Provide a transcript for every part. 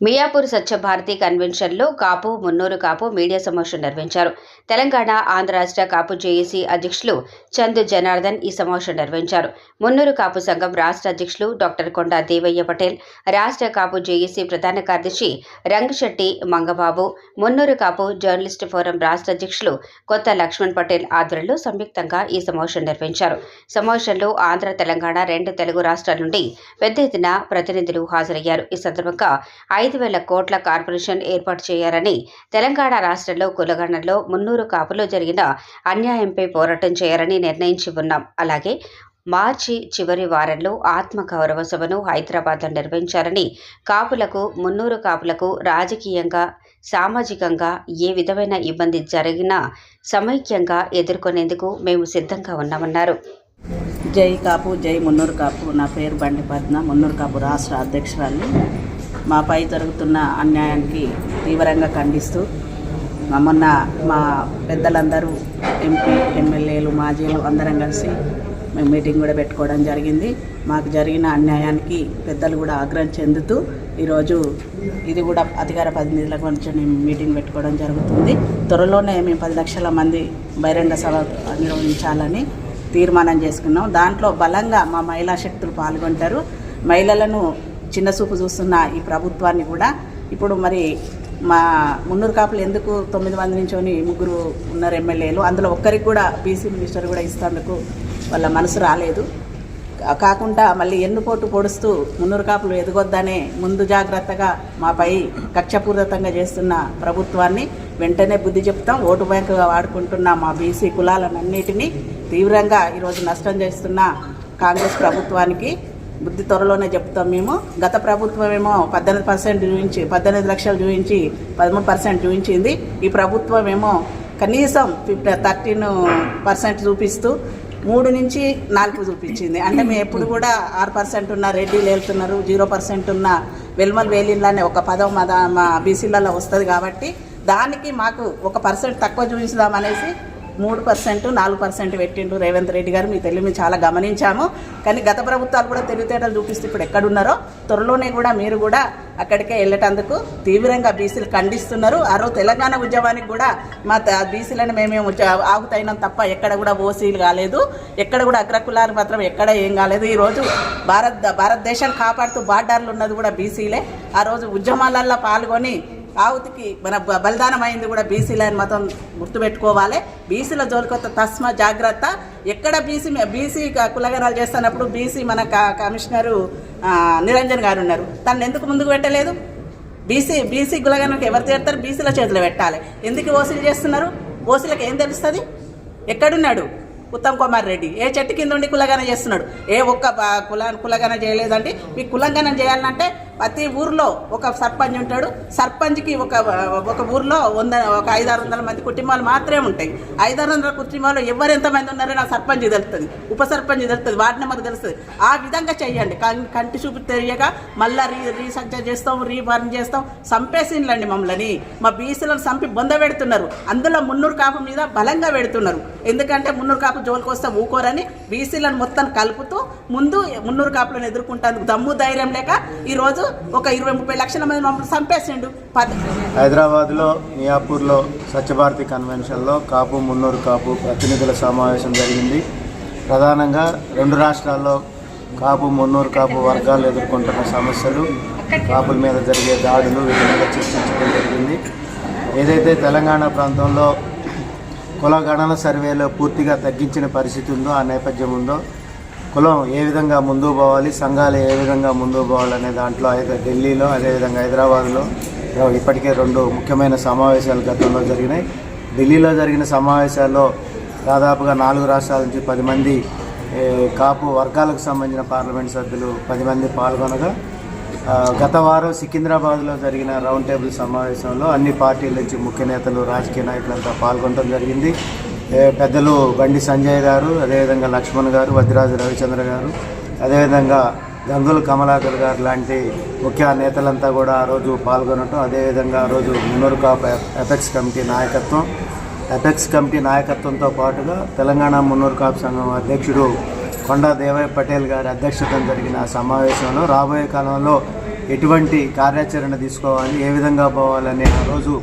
మియాపూర్ స్వచ్ఛ భారతి కన్వెన్షన్లో కాపు మున్నూరు కాపు మీడియా సమావేశం నిర్వహించారు. తెలంగాణ ఆంధ్ర రాష్ట్ర కాపు జేఏసీ అధ్యక్షులు చందు జనార్దన్ ఈ సమావేశం నిర్వహించారు. మున్నూరు కాపు సంఘం రాష్ట్ర అధ్యక్షులు డాక్టర్ కొండా దేవయ్య పటేల్ రాష్ట్ర కాపు జేఏసీ ప్రధాన కార్యదర్శి రంగశెట్టి మంగబాబు మున్నూరు కాపు జర్నలిస్ట్ ఫోరం రాష్ట్ర అధ్యక్షులు కొత్త లక్ష్మణ్ పటేల్ ఆధ్వర్యంలో సంయుక్తంగా ఈ సమావేశం నిర్వహించారు. సమావేశంలో ఆంధ్ర తెలంగాణ రెండు తెలుగు రాష్ట్రాల నుండి పెద్ద ఎత్తున ప్రతినిధులు హాజరయ్యారు. ఈ సందర్భంగా ఐదు ఐదు వేల కోట్ల కార్పొరేషన్ ఏర్పాటు చేయాలని తెలంగాణ రాష్ట్రంలో కులగణంలో మున్నూరు కాపులో జరిగిన అన్యాయంపై పోరాటం చేయాలని నిర్ణయించి ఉన్నాం. అలాగే మార్చి చివరి వారంలో ఆత్మగౌరవ సభను హైదరాబాద్లో నిర్వహించాలని కాపులకు మున్నూరు కాపులకు రాజకీయంగా సామాజికంగా ఏ విధమైన ఇబ్బంది జరిగినా సమైక్యంగా ఎదుర్కొనేందుకు మేము సిద్ధంగా ఉన్నామన్నారు. జై కాపు జై మున్నూరు కాపు. నా పేరు బండి పద్మ. మున్నూరు కాపు రాష్ట్ర అధ్యక్షురాలు మాపై జరుగుతున్న అన్యాయానికి తీవ్రంగా ఖండిస్తూ మొన్న మా పెద్దలందరూ ఎంపీ ఎమ్మెల్యేలు మాజీలు అందరం కలిసి మేము మీటింగ్ కూడా పెట్టుకోవడం జరిగింది. మాకు జరిగిన అన్యాయానికి పెద్దలు కూడా ఆగ్రహం చెందుతూ ఈరోజు ఇది కూడా అధికార ప్రతినిధుల గురించి మేము మీటింగ్ పెట్టుకోవడం జరుగుతుంది. త్వరలోనే మేము పది లక్షల మంది బహిరంగ సభ నిర్వహించాలని తీర్మానం చేసుకున్నాం. దాంట్లో బలంగా మా మహిళా శక్తులు పాల్గొంటారు. మహిళలను చిన్న చూపు చూస్తున్న ఈ ప్రభుత్వాన్ని కూడా ఇప్పుడు మరి మా మున్నూరు కాపులు ఎందుకు తొమ్మిది మంది నుంచొని ముగ్గురు ఉన్నారు ఎమ్మెల్యేలు? అందులో ఒక్కరికి కూడా బీసీ మినిస్టర్ కూడా ఇస్తేందుకు వాళ్ళ మనసు రాలేదు. కాకుండా మళ్ళీ ఎన్నుపోటు పొడుస్తూ మున్నూరు కాపులు ఎదగొద్దనే ముందు జాగ్రత్తగా మాపై కక్షపూరితంగా చేస్తున్న ప్రభుత్వాన్ని వెంటనే బుద్ధి చెప్తాం. ఓటు బ్యాంకుగా వాడుకుంటున్న మా బీసీ కులాలన్నిటినీ తీవ్రంగా ఈరోజు నష్టం చేస్తున్న కాంగ్రెస్ ప్రభుత్వానికి బుద్ధి త్వరలోనే చెప్తాం మేము. గత ప్రభుత్వం ఏమో పద్దెనిమిది పర్సెంట్ చూపించి పద్దెనిమిది లక్షలు చూపించి పదమూడు పర్సెంట్ చూపించింది. ఈ ప్రభుత్వం ఏమో కనీసం ఫిఫ్టీ థర్టీన్ పర్సెంట్ చూపిస్తూ మూడు నుంచి నాలుగు చూపించింది. అంటే మేము ఎప్పుడు కూడా ఆరు పర్సెంట్ ఉన్న రెడ్డిలు వెళ్తున్నారు జీరో పర్సెంట్ ఉన్న వెల్మల్ వేలిళ్ళనే ఒక పదం మా మా బీసీలలో వస్తుంది కాబట్టి దానికి మాకు ఒక పర్సెంట్ తక్కువ చూపించుదామనేసి మూడు పర్సెంట్ నాలుగు పర్సెంట్ పెట్టిండు రేవంత్ రెడ్డి గారు. మీ తెలివి చాలా గమనించాము. కానీ గత ప్రభుత్వాలు కూడా తెలివితేటలు చూపిస్తూ ఇప్పుడు ఎక్కడున్నారో త్వరలోనే కూడా మీరు కూడా అక్కడికే వెళ్ళేటందుకు తీవ్రంగా బీసీలు ఖండిస్తున్నారు. ఆ రోజు తెలంగాణ ఉద్యమానికి కూడా మా బీసీలను మేమే ఆగుతైనాం తప్ప ఎక్కడ కూడా ఓసీలు కాలేదు. ఎక్కడ కూడా అగ్రకులాలు మాత్రం ఎక్కడ ఏం కాలేదు. ఈరోజు భారత భారత్ భారతదేశాన్ని కాపాడుతూ బార్డర్లు ఉన్నది కూడా బీసీలే. ఆ రోజు ఉద్యమాలల్లో పాల్గొని ఆవుతికి మన బలిదానమైంది అయింది కూడా బీసీలని మొత్తం గుర్తుపెట్టుకోవాలి. బీసీల జోలికొత్త తస్మ జాగ్రత్త. ఎక్కడ బీసీ బీసీ కులగనాలు చేస్తున్నప్పుడు బీసీ మన క- కమిషనరు నిరంజన్ గారు ఉన్నారు. తను ఎందుకు ముందుకు పెట్టలేదు? బీసీ బీసీ కులగనకు ఎవరు చేస్తారు బీసీల చేతిలో పెట్టాలి. ఎందుకు ఓసీలు చేస్తున్నారు? ఓసీలకు ఏం తెలుస్తుంది? ఎక్కడున్నాడు? ఉత్తమ్ కుమార్ రెడ్డి. ఏ చెట్టు కింద ఉండి కులగన చేస్తున్నాడు? ఏ ఒక్క కుల కులగన చేయలేదండి. మీ కులంగనం చేయాలంటే ప్రతి ఊర్లో ఒక సర్పంచ్ ఉంటాడు. సర్పంచ్కి ఒక ఒక ఊర్లో వంద ఒక ఐదారు వందల మంది కుటుంబాలు మాత్రమే ఉంటాయి. ఐదారు వందల కుటుంబాలు ఎవరు ఎంతమంది ఉన్నారో నా సర్పంచ్ తెలుస్తుంది. ఉప సర్పంచ్ తెలుస్తుంది. వార్డు నెంబర్ తెలుస్తుంది. ఆ విధంగా చెయ్యండి కంటి చూపు తెలియక మళ్ళీ రీ రీసర్చర్ చేస్తాం రీబర్న్ చేస్తాం. చంపేసిండ్లండి మమ్మల్ని. మా బీసీలను చంపి బొంద పెడుతున్నారు. అందులో మున్నూరు కాపు మీద బలంగా పెడుతున్నారు. ఎందుకంటే మున్నూరు కాపు జోలికి వస్తే ఊకోరని బీసీలను మొత్తం కలుపుతూ ముందు మున్నూరు కాపులను ఎదుర్కొంటాను. దమ్ము ధైర్యం లేక ఈరోజు ఒక ఇరవై ముప్పై లక్షల మంది మమ్మల్ని చంపేసిండు. హైదరాబాద్లో మియాపూర్లో స్వచ్ఛ భారతి కన్వెన్షన్లో కాపు మున్నూరు కాపు ప్రతినిధుల సమావేశం జరిగింది. ప్రధానంగా రెండు రాష్ట్రాల్లో కాపు మున్నూరు కాపు వర్గాలు ఎదుర్కొంటున్న సమస్యలు కాపుల మీద జరిగే దాడులు వీటి మీద చర్చించడం జరిగింది. ఏదైతే తెలంగాణ ప్రాంతంలో కుల గణన సర్వేలో పూర్తిగా తగ్గించిన పరిస్థితి ఉందో ఆ నేపథ్యం ఉందో కులం ఏ విధంగా ముందుకు పోవాలి సంఘాలు ఏ విధంగా ముందుకు పోవాలనే దాంట్లో అయితే ఢిల్లీలో అదేవిధంగా హైదరాబాద్లో ఇప్పటికే రెండు ముఖ్యమైన సమావేశాలు గతంలో జరిగినాయి. ఢిల్లీలో జరిగిన సమావేశాల్లో దాదాపుగా నాలుగు రాష్ట్రాల నుంచి పది మంది కాపు వర్గాలకు సంబంధించిన పార్లమెంట్ సభ్యులు పది మంది పాల్గొనగా గత వారం సికింద్రాబాద్లో జరిగిన రౌండ్ టేబుల్ సమావేశంలో అన్ని పార్టీల నుంచి ముఖ్య నేతలు రాజకీయ నాయకులంతా పాల్గొనడం జరిగింది. పెద్దలు బండి సంజయ్ గారు అదేవిధంగా లక్ష్మణ్ గారు వద్రాజు రవిచంద్ర గారు అదేవిధంగా గంగుల కమలాకర్ గారు లాంటి ముఖ్య నేతలంతా కూడా ఆ రోజు పాల్గొనటం అదేవిధంగా ఆ రోజు మున్నూరు కాపు ఎపెక్స్ కమిటీ నాయకత్వం. ఎపెక్స్ కమిటీ నాయకత్వంతో పాటుగా తెలంగాణ మున్నూరుకాపు సంఘం అధ్యక్షుడు కొండా దేవయ్య పటేల్ గారి అధ్యక్షతన జరిగిన సమావేశంలో రాబోయే కాలంలో ఎటువంటి కార్యాచరణ తీసుకోవాలి ఏ విధంగా పోవాలని ఆ రోజు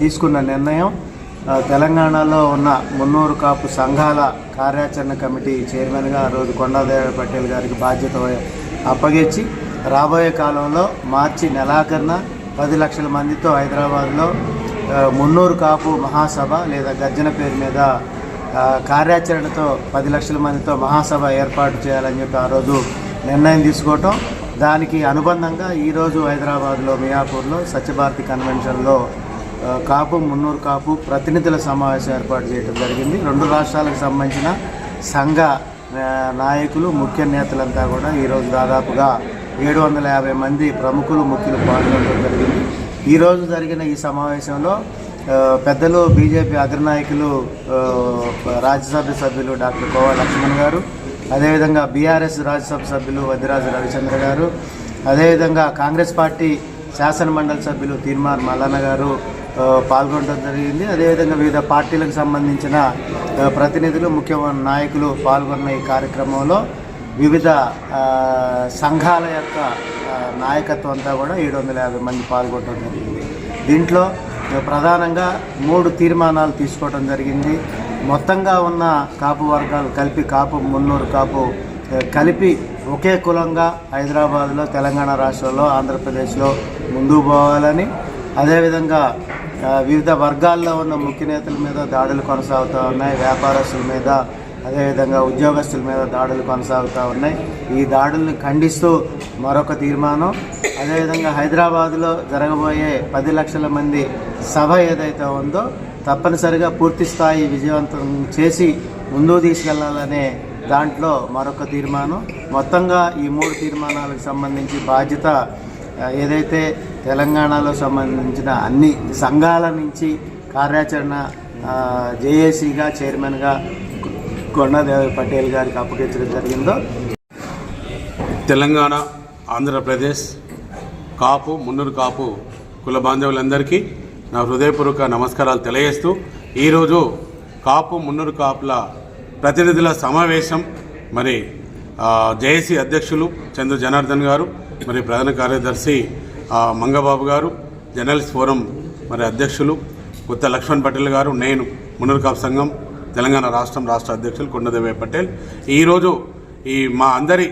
తీసుకున్న నిర్ణయం. తెలంగాణలో ఉన్న మున్నూరు కాపు సంఘాల కార్యాచరణ కమిటీ చైర్మన్గా ఆ రోజు కొండాదేవ పటేల్ గారికి బాధ్యత అప్పగించి రాబోయే కాలంలో మార్చి నెలాఖరున పది లక్షల మందితో హైదరాబాద్లో మున్నూరు కాపు మహాసభ లేదా గర్జన పేరు మీద కార్యాచరణతో పది లక్షల మందితో మహాసభ ఏర్పాటు చేయాలని చెప్పి ఆ రోజు నిర్ణయం తీసుకోవటం. దానికి అనుబంధంగా ఈరోజు హైదరాబాద్లో మియాపూర్లో సత్యభారతి కన్వెన్షన్లో కాపు మున్నూరు కాపు ప్రతినిధుల సమావేశం ఏర్పాటు చేయడం జరిగింది. రెండు రాష్ట్రాలకు సంబంధించిన సంఘ నాయకులు ముఖ్య నేతలంతా కూడా ఈరోజు దాదాపుగా ఏడు వందల యాభై మంది ప్రముఖులు ముఖ్యులు పాల్గొనడం జరిగింది. ఈరోజు జరిగిన ఈ సమావేశంలో పెద్దలు బీజేపీ అగ్రనాయకులు రాజ్యసభ సభ్యులు డాక్టర్ కోవా లక్ష్మణ్ గారు అదేవిధంగా బీఆర్ఎస్ రాజ్యసభ సభ్యులు వద్దిరాజు రవిచంద్ర గారు అదేవిధంగా కాంగ్రెస్ పార్టీ శాసనమండలి సభ్యులు తీర్మార్ మల్లన్న గారు పాల్గొనడం జరిగింది. అదేవిధంగా వివిధ పార్టీలకు సంబంధించిన ప్రతినిధులు ముఖ్య నాయకులు పాల్గొన్న ఈ కార్యక్రమంలో వివిధ సంఘాల యొక్క నాయకత్వం అంతా కూడా ఏడు వందల యాభై మంది పాల్గొనడం జరిగింది. దీంట్లో ప్రధానంగా మూడు తీర్మానాలు తీసుకోవడం జరిగింది. మొత్తంగా ఉన్న కాపు వర్గాలు కలిపి కాపు మున్నూరు కాపు కలిపి ఒకే కులంగా హైదరాబాద్లో తెలంగాణ రాష్ట్రంలో ఆంధ్రప్రదేశ్లో ముందుకు పోవాలని అదేవిధంగా వివిధ వర్గాల్లో ఉన్న ముఖ్య నేతల మీద దాడులు కొనసాగుతూ ఉన్నాయి వ్యాపారస్తుల మీద అదేవిధంగా ఉద్యోగస్తుల మీద దాడులు కొనసాగుతూ ఉన్నాయి. ఈ దాడుల్ని ఖండిస్తూ మరొక తీర్మానం అదేవిధంగా హైదరాబాదులో జరగబోయే పది లక్షల మంది సభ ఏదైతే ఉందో తప్పనిసరిగా పూర్తి స్థాయి విజయవంతం చేసి ముందుకు తీసుకెళ్ళాలనే దాంట్లో మరొక తీర్మానం. మొత్తంగా ఈ మూడు తీర్మానాలకు సంబంధించి బాధ్యత ఏదైతే తెలంగాణలో సంబంధించిన అన్ని సంఘాల నుంచి కార్యాచరణ జేఏసీగా చైర్మన్గా కొండాదేవి పటేల్ గారికి అప్పగించడం జరిగిందో. తెలంగాణ ఆంధ్రప్రదేశ్ కాపు మున్నూరు కాపు కుల బాంధవులందరికీ నా హృదయపూర్వక నమస్కారాలు తెలియజేస్తూ ఈరోజు కాపు మున్నూరు కాపుల ప్రతినిధుల సమావేశం మరి జేఏసీ అధ్యక్షులు చంద్ర జనార్దన్ గారు మరి ప్రధాన కార్యదర్శి మంగబాబు గారు జర్నలిస్ట్ ఫోరం మరి అధ్యక్షులు కొత్త లక్ష్మణ్ పటేల్ గారు నేను మున్నూరు కాపు సంఘం తెలంగాణ రాష్ట్రం రాష్ట్ర అధ్యక్షులు కొండదేవయ్య పటేల్. ఈరోజు ఈ మా అందరి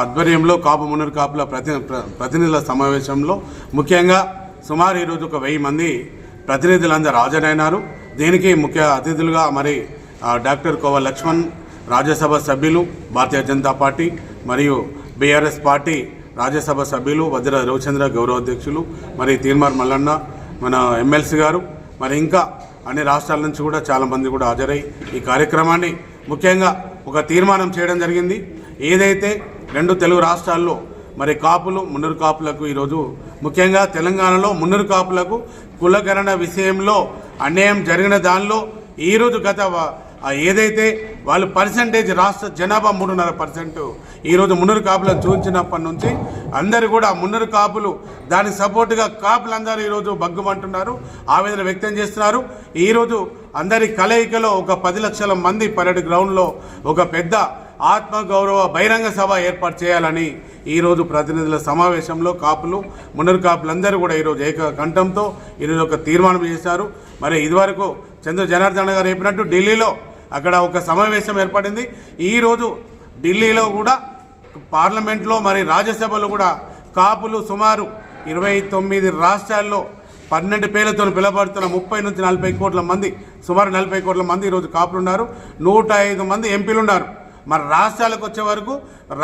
ఆధ్వర్యంలో కాపు మున్నూరు కాపుల ప్రతి ప్రతినిధుల సమావేశంలో ముఖ్యంగా సుమారు ఈరోజు ఒక వెయ్యి మంది ప్రతినిధులందరూ హాజరైనారు. దీనికి ముఖ్య అతిథులుగా మరి డాక్టర్ కోవ లక్ష్మణ్ రాజ్యసభ సభ్యులు భారతీయ జనతా పార్టీ మరియు బీఆర్ఎస్ పార్టీ రాజ్యసభ సభ్యులు వజ్ర రవిచంద్ర గౌరవ అధ్యక్షులు మరి తీర్మార్ మల్లన్న మన ఎమ్మెల్సీ గారు మరి ఇంకా అన్ని రాష్ట్రాల నుంచి కూడా చాలా మంది కూడా హాజరై ఈ కార్యక్రమాన్ని ముఖ్యంగా ఒక తీర్మానం చేయడం జరిగింది. ఏదైతే రెండు తెలుగు రాష్ట్రాల్లో మరి కాపులు మున్నూరు కాపులకు ఈరోజు ముఖ్యంగా తెలంగాణలో మున్నూరు కాపులకు కులగణన విషయంలో అన్యాయం జరిగిన దానిలో ఈరోజు గత ఏదైతే వాళ్ళు పర్సంటేజ్ రాష్ట్ర జనాభా మూడున్నర పర్సెంట్ ఈరోజు మున్నూరు కాపులను చూపించినప్పటి నుంచి అందరు కూడా మున్నూరు కాపులు దానికి సపోర్టుగా కాపులందరూ ఈరోజు బగ్గుమంటున్నారు ఆవేదన వ్యక్తం చేస్తున్నారు. ఈరోజు అందరి కలయికలో ఒక పది లక్షల మంది పరేడ్ గ్రౌండ్లో ఒక పెద్ద ఆత్మగౌరవ బహిరంగ సభ ఏర్పాటు చేయాలని ఈరోజు ప్రతినిధుల సమావేశంలో కాపులు మున్నరు కాపులందరూ కూడా ఈరోజు ఏక కంఠంతో ఈరోజు ఒక తీర్మానం చేశారు. మరి ఇదివరకు చంద్ర జనార్దన్ గారు చెప్పినట్టు ఢిల్లీలో అక్కడ ఒక సమావేశం ఏర్పడింది. ఈరోజు ఢిల్లీలో కూడా పార్లమెంట్లో మరి రాజ్యసభలో కూడా కాపులు సుమారు ఇరవై తొమ్మిది రాష్ట్రాల్లో పన్నెండు పేర్లతో పిలబడుతున్న ముప్పై నుంచి నలభై కోట్ల మంది సుమారు నలభై కోట్ల మంది ఈరోజు కాపులు ఉన్నారు నూట ఐదు మంది ఎంపీలు ఉన్నారు మరి రాష్ట్రాలకు వచ్చే వరకు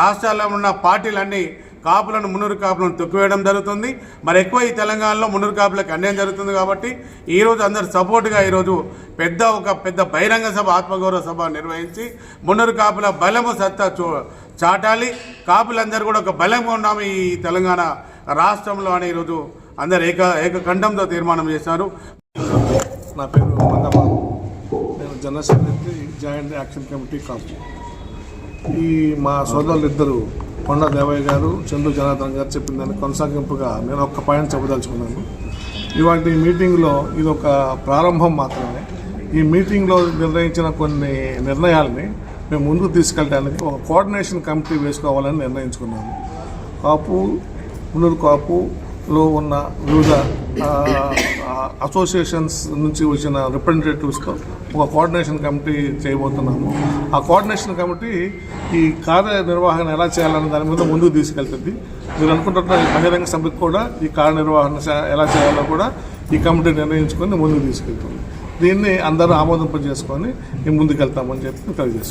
రాష్ట్రాల్లో ఉన్న పార్టీలన్నీ కాపులను మునురు కాపులను తొక్కివేయడం జరుగుతుంది. మరి ఎక్కువ ఈ తెలంగాణలో మునురు కాపులకు అన్యాయం జరుగుతుంది కాబట్టి ఈరోజు అందరు సపోర్టుగా ఈరోజు పెద్ద ఒక పెద్ద బహిరంగ సభ ఆత్మగౌరవ సభ నిర్వహించి మునురు కాపుల బలము సత్తా చాటాలి. కాపులందరూ కూడా ఒక బలంగా ఉన్నాము ఈ తెలంగాణ రాష్ట్రంలో అని ఈరోజు అందరు ఏక ఏకఖండంతో తీర్మానం చేశారు. నా పేరు మంగబాబు నేను Janasena joint action committee Kapu. ఈ మా సోదరులు ఇద్దరు కొండ దేవయ్య గారు చందు జనార్దన్ గారు చెప్పిన దాన్ని కొనసాగింపుగా నేను ఒక్క పాయింట్ చెప్పదలుచుకున్నాను. ఇవాటి ఈ మీటింగ్లో ఇది ఒక ప్రారంభం మాత్రమే. ఈ మీటింగ్లో నిర్ణయించిన కొన్ని నిర్ణయాల్ని మేము ముందుకు తీసుకెళ్ళడానికి ఒక కోఆర్డినేషన్ కమిటీ వేసుకోవాలని నిర్ణయించుకున్నాము కాపు మున్నూరు కాపులో ఉన్న వివిధ అసోసియేషన్స్ నుంచి వచ్చిన రిప్రజెంటేటివ్స్తో ఒక కోఆర్డినేషన్ కమిటీ చేయబోతున్నాము. ఆ కోఆర్డినేషన్ కమిటీ ఈ కార్యనిర్వహణ ఎలా చేయాలనే దాని మీద ముందుకు తీసుకెళ్తుంది. మీరు అనుకుంటున్న బహిరంగ సభకు కూడా ఈ కార్యనిర్వహణ ఎలా చేయాలో కూడా ఈ కమిటీ నిర్ణయించుకొని ముందుకు తీసుకెళ్తుంది. దీన్ని అందరూ ఆమోదింపజేసుకొని ముందుకెళ్తామని చెప్పి తెలియజేసుకుంటాం